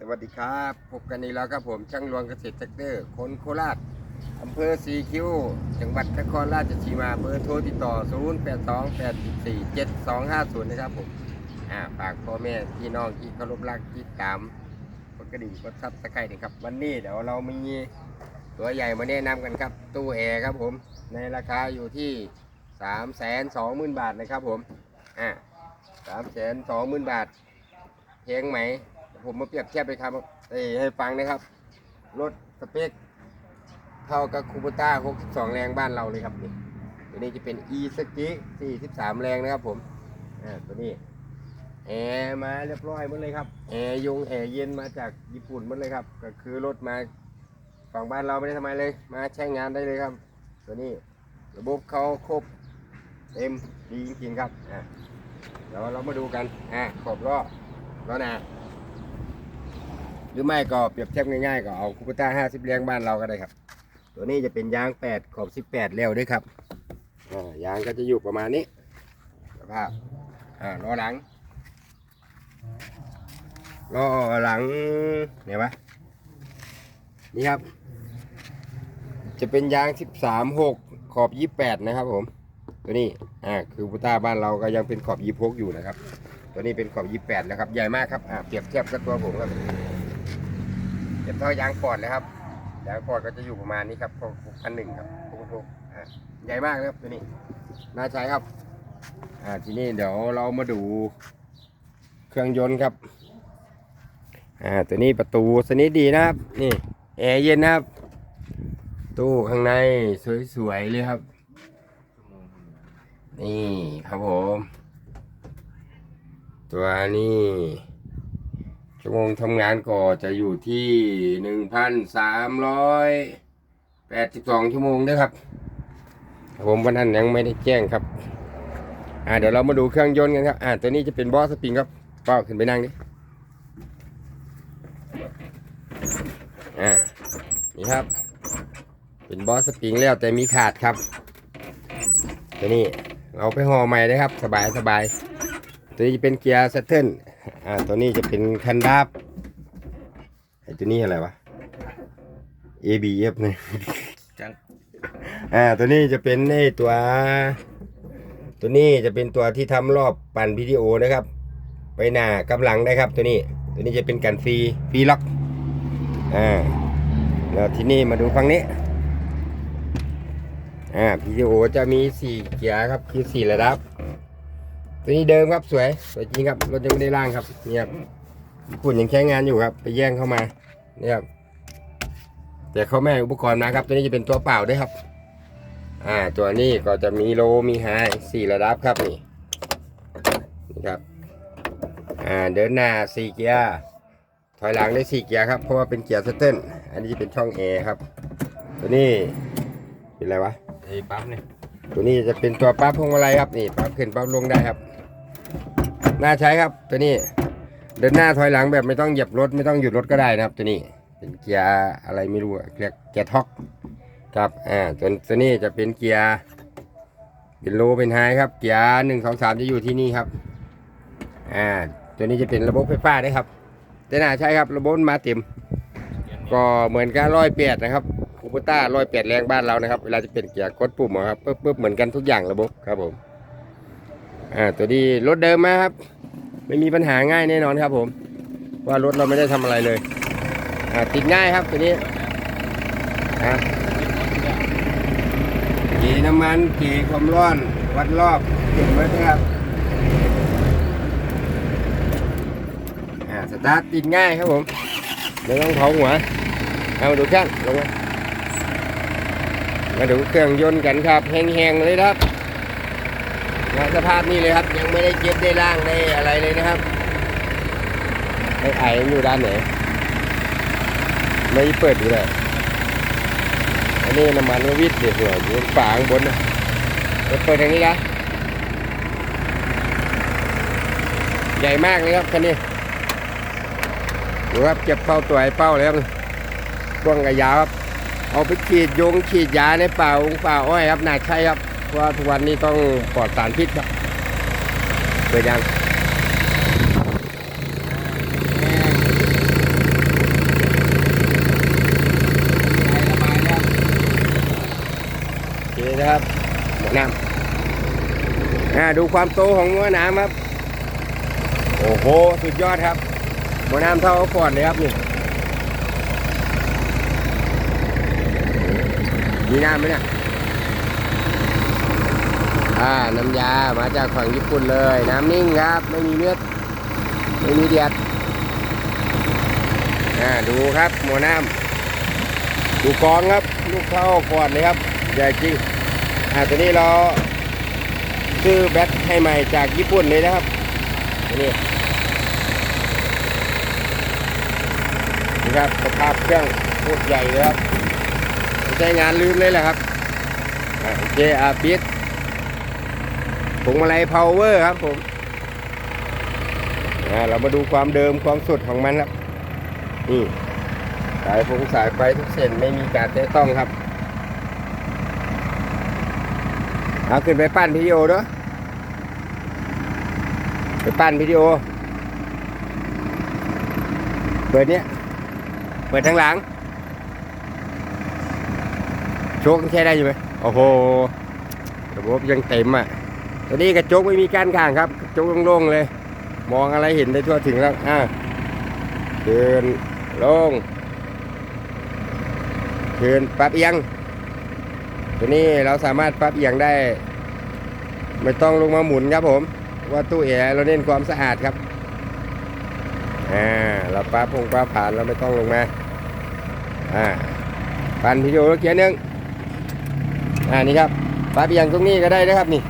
สวัสดีครับพบกันอีกแล้วครับผมช่างรวงเกษตรแท็กเตอร์คนโคราชอำเภอสีคิ้วจังหวัดนครราชสีมาเบอร์โทรติดต่อ 0 8 2 8 4 7 2 5 0 นะครับผมอ่าฝากพ่อแม่พี่น้องที่เคารพรักที่ตามกดกระดิ่งกดซับสไครต์นะครับ วันนี้เดี๋ยวเรามีตัวใหญ่มาแนะนำกันครับ ตู้แอร์ครับผม ในราคาอยู่ที่ 3 2 0 0 0 0 บาทนะครับผมอ่า3 2 0 0 0 0 บาทแพงไหม ผมมาเปรียบเทียบไปครับเอให้ฟังนะครับ รถสเปคเท่ากับคูปต้า 62 แรงบ้านเราเลยครับนี่ตัวนี้จะเป็น e s k i 43 แรงนะครับผมอ่าตัวนี้แอร์มาเรียบร้อยหมดเลยครับแอร์ยงแอร์เย็นมาจากญี่ปุ่นหมดเลยครับ ก็คือรถมาฝั่งบ้านเราไม่ได้ทำไมเลย มาใช้งานได้เลยครับ ตัวนี้ระบบเขาครบเต็มดีจริงๆครับอ่าเดี๋ยวเรามาดูกันอ่าขอบล้อล้อหน้า รือไม่ก็เปรียบเทียบง่ายๆ ก็เอาคูปต้า50เลี้ยงบ้านเราก็ได้ครับ ตัวนี้จะเป็นยาง8ขอบ18แล้วด้วยครับยางก็จะอยู่ประมาณนี้สภาพอ่าล้อหลังล้อหลังเนี่ยวะนี่ครับ จะเป็นยาง13 6ขอบ28นะครับผมตัวนี้อ่าคือคูปต้าบ้านเราก็ยังเป็นขอบ26อยู่นะครับ ตัวนี้เป็นขอบ28นะครับ ใหญ่มากครับอ่าเปรียบเทียบกับตัวผมครับ เก็บเท่ายางปอดเลยครับยางปอดก็จะอยู่ประมาณนี้ครับพันหนึ่งครับพกพกอ่าใหญ่มากนะครับตัวนี้น่าใช้ครับ อ่าทีนี้เดี๋ยวเรามาดูเครื่องยนต์ครับ อ่าตัวนี้ประตูสนิทดีนะครับ นี่แอร์เย็นนะครับ ตู้ข้างในสวยๆเลยครับ นี่ครับผม ตัวนี้ ชั่วโมงทำงานก็จะอยู่ที่หนึ่งพันสามร้อยแปดสิบสองชั่วโมงด้วยครับ ผมวันนั้นยังไม่ได้แจ้งครับ อ่าเดี๋ยวเรามาดูเครื่องยนต์กันครับ อ่าตัวนี้จะเป็นบอสสปริงครับก็ขึ้นไปนั่งดิ อ่า นี่ครับ เป็นบอสสปริงแล้วแต่มีขาดครับ ตัวนี้เราไปห่อใหม่ได้ครับ สบายสบาย ตัวนี้จะเป็นเกียร์เซตเทิล อ่าตัวนี้จะเป็นคันดับไอ้ตัวนี้อะไรวะ ABF เนี่ยจังอ่าตัวนี้จะเป็นไอ้ตัว ตัวนี้จะเป็นตัวที่ทำรอบปั่นพีดีโอนะครับ ไปหน้ากำลังได้ครับ ตัวนี้ตัวนี้จะเป็นกันฟรีฟรีล็อกอ่าแล้วที่นี่มาดูฝั่งนี้อ่าพีดีโอจะมีสี่เกียร์ครับคือสี่ระดับ ตัวนี้เดิมครับสวยสวยจริงครับรถยังไม่ได้ล่างครับเนี่ยครับญี่ปุ่นยังใช้งานอยู่ครับ ไปแย่งเข้ามาเนี่ยครับแต่เขาไม่อุปกรณ์มาครับ ตัวนี้จะเป็นตัวเปล่าด้วยครับ อ่า ตัวนี้ก็จะมีโลมีไฮสี่ระดับครับนี่นี่ครับอ่าเดินหน้าสี่เกียร์ถอยหลังได้สี่เกียร์ครับเพราะว่าเป็นเกียร์สเติลอันนี้จะเป็นช่องแอร์ครับ ตัวนี้เป็นอะไรวะไอ้ปั๊มเนี่ย ตัวนี้จะเป็นตัวปั๊บพวงมาลัยครับนี่ปั๊บขึ้นปั๊บลงได้ครับ น่าใช้ครับตัวนี้ เดินหน้าถอยหลังแบบไม่ต้องเหยียบรถไม่ต้องหยุดรถก็ได้นะครับ ตัวนี้เป็นเกียร์อะไรไม่รู้เรียกเกียร์ท็อกครับอ่าตัวตัวนี้จะเป็นเกียร์เป็นโลเป็นไฮครับเกียร์หนึ่งสองสามจะอยู่ที่นี่ครับอ่าตัวนี้จะเป็นระบบไฟฟ้าได้ครับแต่น่าใช้ครับระบบมาเต็มก็เหมือนกับร้อยแปดนะครับ คูปต้าร้อยแปดแรงบ้านเรานะครับ เวลาจะเป็นเกียร์กดปุ่มอะครับปึ๊บปึ๊บเหมือนกันทุกอย่างระบบครับผมอ่าตัวนี้รถเดิมมาครับ ไม่มีปัญหาง่ายแน่นอนครับ ผม ว่ารถเราไม่ได้ทำอะไรเลยอ่าติดง่ายครับตัวนี้อ่าเกีน้ำมันเกีความร้อน วัดรอบเก็บไว้นะครับอ่าสตาร์ทติดง่ายครับผมไม่ต้องเผาหัวเอามาดูกันลงมา มาดูเครื่องยนต์กันครับ แห้งๆเลยครับงานสภาพนี่เลยครับ ยังไม่ได้เก็บได้ล่างได้อะไรเลยนะครับไอ้ไอ้อยู่ด้านไหนไม่เปิดอยู่เลยอันนี้น้ำมันวิทย์เดี๋ยวหัวอยู่ฝางบนนะเปิดเปิดทางนี้นะใหญ่มากเลยครับคันนี้ดูครับเก็บเข้าตัวไอ้เป้าเลยครับช่วงกระยาวครับ เอาไปฉีดยงฉีดยาในป่าองป่าอ้อยครับน่าใช่ครับเพราะทุกวันนี้ต้องปลอดสารพิษครับเปิดยังนะครับหมวน้ำดูความโตของหมวน้ำครับ โอ้โห สุดยอดครับหมวน้ำเท่าก่อนเลยครับนี่ มีน้ำไหมเนี่ยอ่าน้ำยามาจากฝั่งญี่ปุ่นเลย น้ำนิ่งครับ ไม่มีเม็ดไม่มีเดียดอ่าดูครับหมอน้ำดูกองครับ ลูกเข้าก่อนเลยครับใหญ่จริงอ่าตัวนี้เราซื้อแบตให้ใหม่จากญี่ปุ่นเลยนะครับนี้นี่ครับสภาพเครื่องโคตรใหญ่เลยครับ ใช้งานลืมเลยแหละครับอโอเคอาปิดผงมาลัย power ครับผมเรามาดูความเดิมความสุดของมันครับนี่สายฟงสายไฟทุกเส้นไม่มีการแตะต้องครับเอาขึ้นไปปั้นวิดีโอด้วยไปปั้นวิดีโอ เปิดเนี้ย เปิดทางหลัง โชคใช้ได้อยู่ไหมโอ้โหระบบยังเต็มอะตัวนี้กระจกไม่มีการข้างครับกระจกโล่งๆเลย มองอะไรเห็นได้ทั่วถึงแล้วอ่าเดินลงเดินปรับเอียง ตัวนี้เราสามารถปรับเอียงได้ ไม่ต้องลงมาหมุนครับผม ว่าตู้แอร์เราเน้นความสะอาดครับอ่าเราปรับพงปรับผ่านเราไม่ต้องลงมาอ่าปันวิดีโอแล้วเกียร์หนึ่ง อ่านี่ครับปรับเอียงตรงนี้ก็ได้นะครับนี่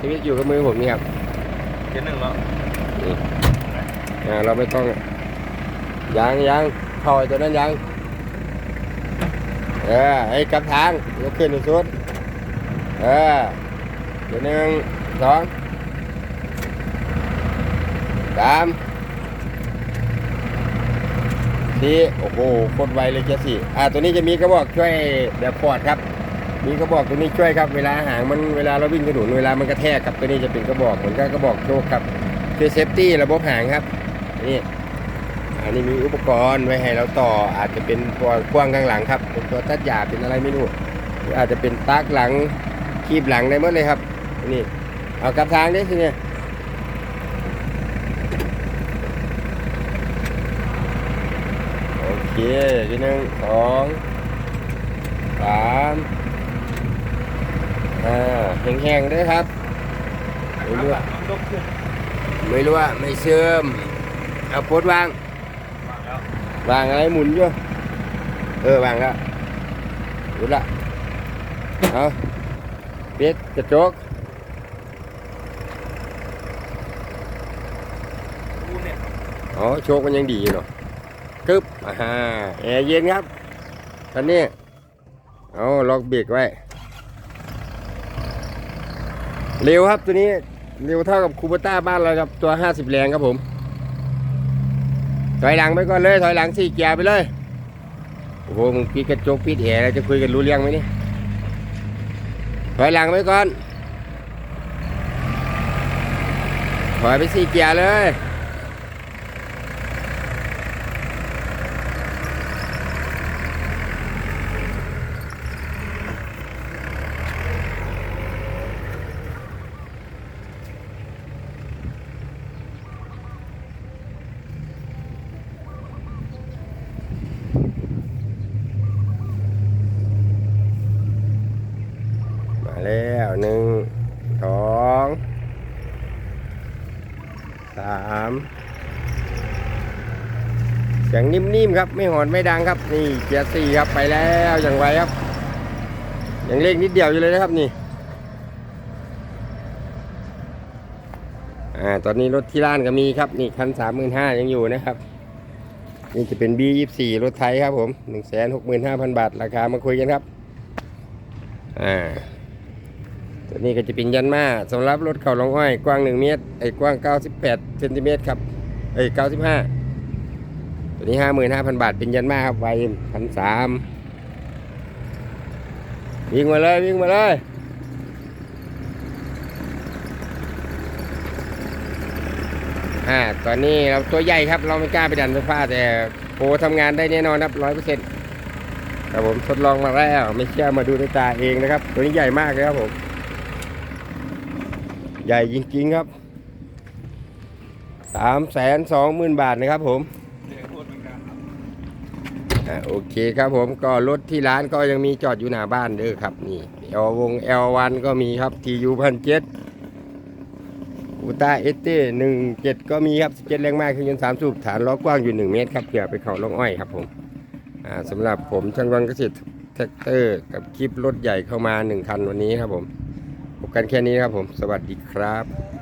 ชีวิตอยู่กับมือผมนี่ครับเกียร์หนึ่งแล้วอ่าเราไม่ต้องยางยางถอยตัวนั้นยางเออให้กลับทางยกขึ้นอีกสุดเออเดี๋ยวหนึ่งสองสามสี่โอ้โหโคตรไวเลยเจ้าสี่อ่าตัวนี้จะมีกระบอกช่วยแบบปอดครับ มีกระบอกตัวนี้ช่วยครับ เวลาหางมันเวลาเราวิ่งถนนเวลามันกระแทกกับตัวนี้จะเป็นกระบอกเหมือนกับกระบอกโชคครับคือเซฟตี้ระบบหางครับนี่อันนี้มีอุปกรณ์ไว้ให้เราต่ออาจจะเป็นตัวกว้างข้างหลังครับเป็นตัวตัดหญ้าเป็นอะไรไม่รู้หรืออาจจะเป็นตักหลังคีบหลังได้หมดเลยครับนี่เอากลับทางดิทีเนี้ยโอเคทีหนึ่งสองสาม อ่าแห้งๆด้วยครับไม่รู้ว่ายกขึ้นไม่รู้ว่าไม่เชื่อมเอาโพดวางวางแล้ววางอะไรหมุนอยู่เออวางแล้วหยุดละเอาปิดกระจกกูเนี่ยอ๋อโชคมันยังดีอยู่เนาะกึบอ่าฮะแอร์เย็นครับตอนนี้เอาล็อกเบรกไว้ เร็วครับตัวนี้เร็วเท่ากับคูเปต้าบ้านเราครับตัว50แรงครับผม ถอยหลังไปก่อนเลย ถอยหลังสี่เกียร์ไปเลยโอ้โหมึงปิดกระจกปิดแอร์แล้วจะคุยกันรู้เรื่องไหมนี่ถอยหลังไปก่อนถอยไปสี่เกียร์เลย แล้วหนึ่งสองสามเสียงนิ่มๆครับ ไม่หอนไม่ดังครับ นี่เกียร์สี่ครับไปแล้วอย่างไวครับอยังเล็กนิดเดียวอยู่เลยนะครับนี่อ่าตอนนี้รถที่ร้านก็มีครับ นี่คันสามหมื่นห้ายังอยู่นะครับ นี่จะเป็น B ยี่สี่รถไทยครับผมหนึ่งแสนหกหมื่นห้าพันบาท ราคามาคุยกันครับ อ่า ตัวนี้ก็จะเป็นยันมาสำหรับรถเข่าลงอ้อยกว้าง 1 เมตรไอ้กว้าง 98เซนติเมตรครับเอ้95 ตัวนี้ 55,000 บาทเป็นยันมาครับไวพันสามวิ่งมาเลยวิ่งมาเลยอ่าตอนนี้เราตัวใหญ่ครับเราไม่กล้าไปดันไฟฟ้าแต่โปรทำงานได้แน่นอนครับร้อยเปอร์เซ็นต์ครับผมทดลองมาแล้ว ไม่เชื่อมาดูด้วยตาเองนะครับ ตัวนี้ใหญ่มากเลยครับผม ใหญ่จริงๆครับสามแสนสองหมื่นบาทนะครับผมโอเคครับผมก็รถที่ร้านก็ยังมีจอดอยู่หน้าบ้านเด้อครับนี่เอลวง L1 ก็มีครับ TU พันเจ็ดอุต้าเอสเต้หนึ่งเจ็ดก็มีครับ17แรงมากขึ้นยนต์สามสูบฐานล้อกว้างอยู่1เมตรครับเผื่อไปเขาล่องอ้อยครับผมอ่าสำหรับผมช่างวังเกษตรแท็กเตอร์กับคลิปรถใหญ่เข้ามา1คันวันนี้ครับผม พบกันแค่นี้ครับผม สวัสดีครับ